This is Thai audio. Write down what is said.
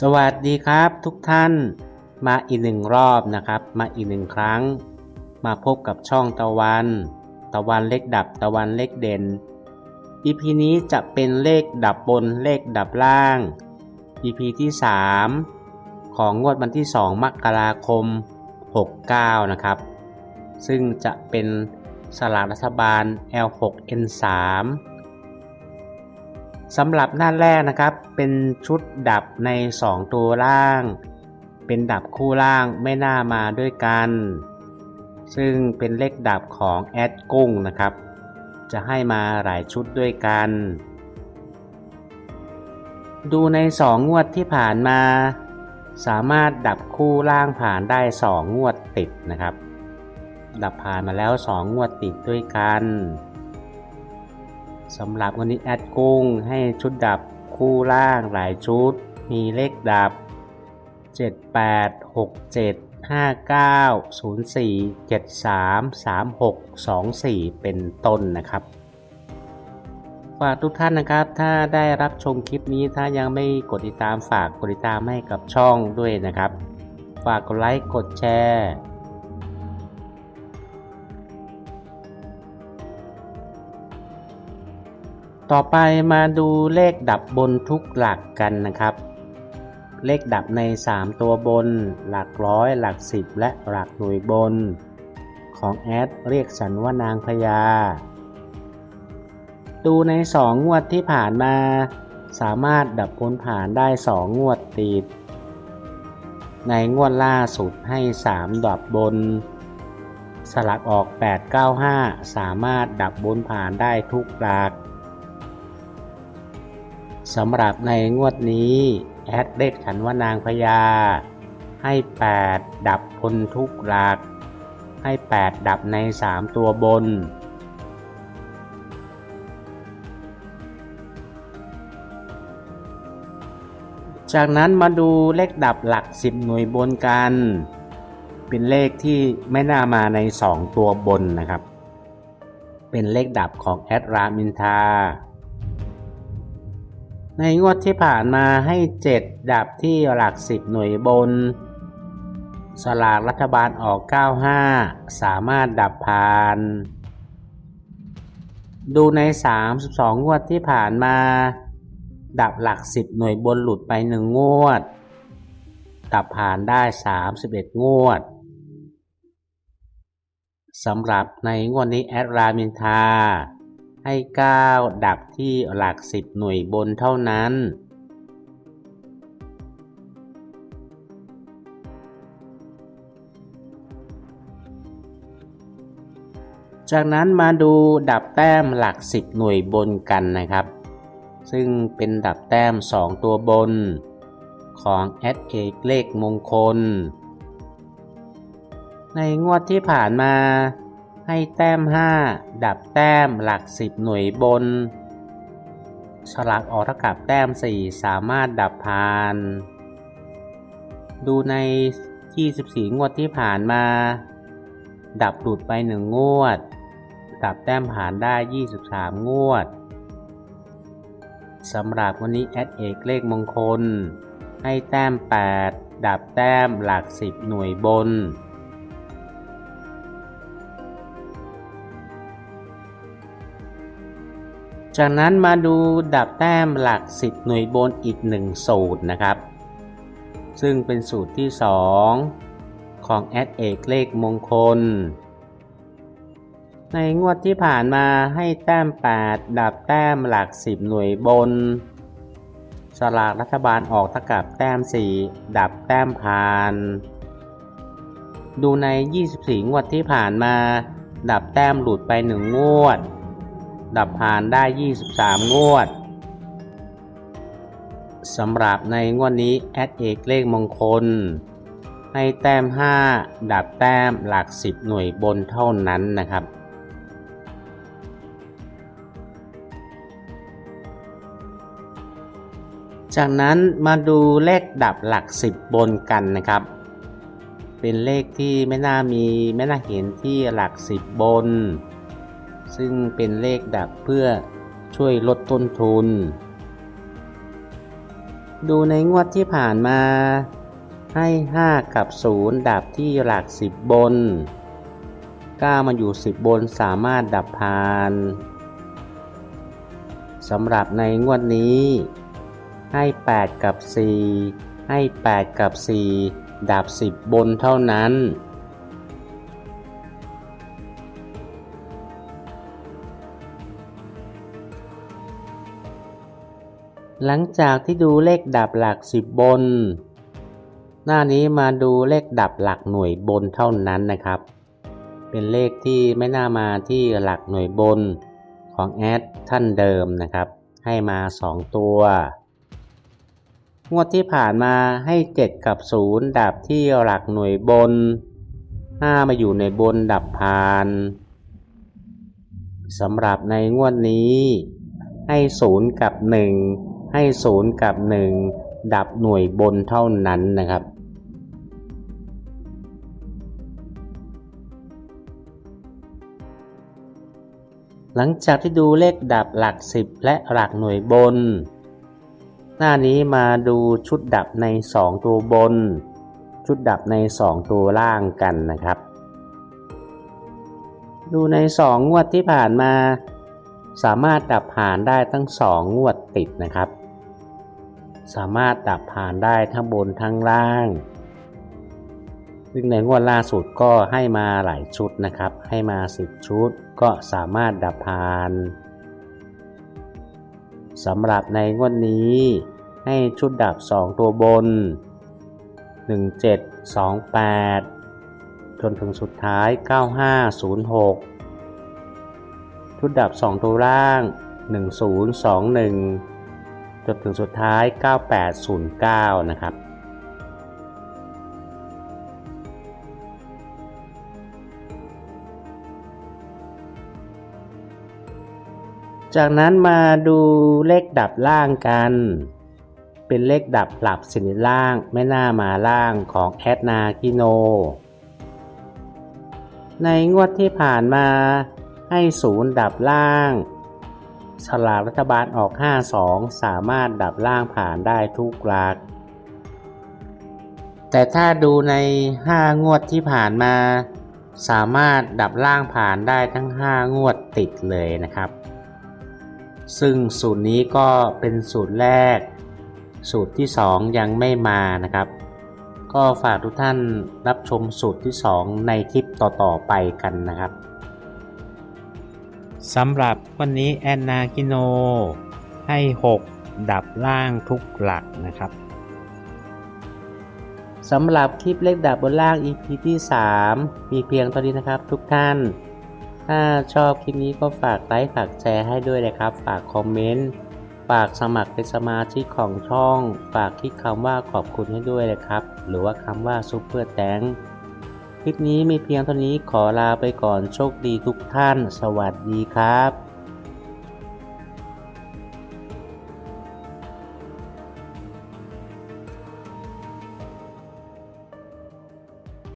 สวัสดีครับทุกท่านมาอีกหนึ่งรอบนะครับ มาอีกหนึ่งครั้ง มาพบกับช่องตะวัน ตะวันเลขดับตะวันเลขเด่น EP นี้จะเป็นเลขดับบนเลขดับล่าง EP ที่ 3 ของงวดวันที่ 2 มกราคม 69 นะครับ ซึ่งจะเป็นสลากรัฐบาล L6N3 สำหรับหน้าแรกนะครับ เป็นชุดดับใน 2 ตัวล่าง เป็นดับคู่ล่างไม่น่ามาด้วยกัน ซึ่งเป็นเลขดับของแอดกุ้งนะครับ จะให้มาหลายชุดด้วยกัน ดูใน 2 งวดที่ผ่านมา สามารถดับคู่ล่างผ่านได้ 2 งวดติดนะครับ ดับผ่านมาแล้ว 2 งวดติดด้วยกัน สำหรับวันนี้แอดกุ้งให้ชุดดับคู่ล่างหลายชุด มีเลขดับ 78 67 59 04 73 36 24 เป็นต้นนะครับ ฝากทุกท่านนะครับ ถ้าได้รับชมคลิปนี้ถ้ายังไม่กดติดตามฝากกดติดตามให้กับช่องด้วยนะครับ ฝากกดไลค์กดแชร์ ต่อไปมาดูเลขดับบนทุกหลักกันนะครับ เลขดับใน 3 ตัวบน หลักร้อย หลักสิบและหลักหน่วยบน ของแอดเรียกสันว่านางพญาดูใน 2 งวดที่ผ่านมา สามารถดับบนผ่านได้ 2 งวดติด ในงวดล่าสุดให้ 3 ดับบน สลักออก 895 สามารถดับบนผ่านได้ทุกหลัก สำหรับในงวดนี้ แอดเลขขันว่านางพญา ให้ 8 ดับบนทุกหลัก ให้ 8 ดับใน 3 ตัวบน จากนั้นมาดูเลขดับหลัก 10 หน่วยบนกัน เป็นเลขที่ไม่น่ามาใน 2 ตัวบนนะครับ เป็นเลขดับของแอดรามินทา ในงวดที่ผ่านมาให้ 7 ดับที่หลัก 10 หน่วยบน สลากรัฐบาลออก 95 สามารถดับผ่าน ดูใน 32 งวดที่ผ่านมา ดับหลัก 10 หน่วยบนหลุดไป 1 งวด ดับผ่านได้ 31 งวดสำหรับในงวดนี้แอดรามินทา ให้9ดับที่หลัก10หน่วยบนเท่านั้น จากนั้นมาดูดับแต้มหลัก10หน่วยบนกันนะครับ ซึ่งเป็นดับแต้ม 2 ตัวบนของแอดเอกเลขมงคล ในงวดที่ผ่านมา ให้แต้ม 5 ดับแต้มหลัก 10 หน่วยบนสลักออกเท่ากับแต้ม 4 สามารถดับผ่าน ดูใน 24 งวดที่ผ่านมา ดับหลุดไป 1 งวด ดับแต้มผ่านได้ 23 งวดสำหรับวันนี้แอดเอกเลขมงคล ให้แต้ม 8 ดับแต้มหลัก 10 หน่วยบน จากนั้นมาดูดับแต้มหลัก 10 หน่วยบนอีก 1 สูตรนะครับ ซึ่งเป็นสูตรที่ 2 ของแอดเอกเลขมงคล ในงวดที่ผ่านมาให้แต้ม 8 ดับแต้มหลัก 10 หน่วยบน สลากรัฐบาลออกเท่ากับแต้ม 4 ดับแต้มผ่าน ดูใน 24 งวดที่ผ่านมา ดับแต้มหลุดไป 1 งวด ดับผ่านได้ 23 งวดสำหรับในงวดนี้แอดเอกเลขมงคล ให้แต้ม 5 ดับแต้มหลัก 10 หน่วยบนเท่านั้นนะครับ จากนั้นมาดูเลขดับหลัก 10 บนกันนะครับ เป็นเลขที่ไม่น่ามีไม่น่าเห็นที่หลัก 10 บน ซึ่งเป็นเลขดับเพื่อช่วยลดต้นทุน ดูในงวดที่ผ่านมา ให้ 5 กับ 0 ดับที่หลัก 10 บน 9 มาอยู่ 10 บนสามารถดับผ่านสำหรับในงวดนี้ ให้ 8 กับ 4 ให้ 8 กับ 4 ดับ 10 บนเท่านั้น หลังจากที่ดูเลขดับหลัก10บน หน้านี้มาดูเลขดับหลักหน่วยบนเท่านั้นนะครับ เป็นเลขที่ไม่น่ามาที่หลักหน่วยบนของแอดท่านเดิมนะครับ ให้มา 2 ตัว งวดที่ผ่านมาให้ 7 กับ 0 ดับที่หลักหน่วยบน 5 มาอยู่ในบนดับพานสำหรับในงวดนี้ให้ 0 กับ 1 ให้0กับ 1 ดับหน่วยบนเท่านั้นนะครับ หลังจากที่ดูเลขดับหลัก 10 และหลักหน่วยบน หน้านี้มาดูชุดดับใน 2 ตัวบน ชุดดับใน 2 ตัวล่างกันนะครับดูใน 2 งวดที่ผ่านมา สามารถดับผ่านได้ทั้ง 2 งวดติดนะครับ สามารถดับผ่านได้ทั้งบนทั้งล่าง ซึ่งในงวดล่าสุดก็ให้มาหลายชุดนะครับ ให้มา 10 ชุดก็สามารถดับผ่านสำหรับในงวดนี้ให้ชุดดับ 2 ตัวบน 1728 จนถึงสุดท้าย 9506 ชุดดับ 2 ตัวล่าง 1021 จนถึงสุดท้าย 9809 นะครับจากนั้นมาดูเลขดับล่างกัน เป็นเลขดับหลับสนิล่างไม่น่ามาล่างของแอดนาคิโน ในงวดที่ผ่านมาให้ศูนย์ดับล่าง ฉลากรัฐบาลออก 52 สามารถดับล่างผ่านได้ทุกหลัก แต่ถ้าดูใน 5 งวดที่ผ่านมา สามารถดับล่างผ่านได้ทั้ง 5 งวดติดเลยนะครับ ซึ่งสูตรนี้ก็เป็นสูตรแรก สูตรที่ 2 ยังไม่มานะครับ ก็ฝากทุกท่านรับชมสูตรที่ 2 ในคลิปต่อๆไปกันนะครับ สำหรับวันนี้แอนนากิโน ให้ 6 ดับล่างทุกหลักนะครับสำหรับคลิปเลขดับบนล่าง EP ที่ 3 มีเพียงเท่านี้นะครับทุกท่าน ถ้าชอบคลิปนี้ก็ฝากไลค์ฝากแชร์ให้ด้วยนะครับ ฝากคอมเมนต์ ฝากสมัครเป็นสมาชิกของช่อง ฝากคลิกคำว่าขอบคุณให้ด้วยนะครับ หรือว่าคำว่าซุปเปอร์แตง ลิปนี้มีเพียงเท่านี้ขอลาไปก่อนโชคดีทุกท่าน สวัสดีครับ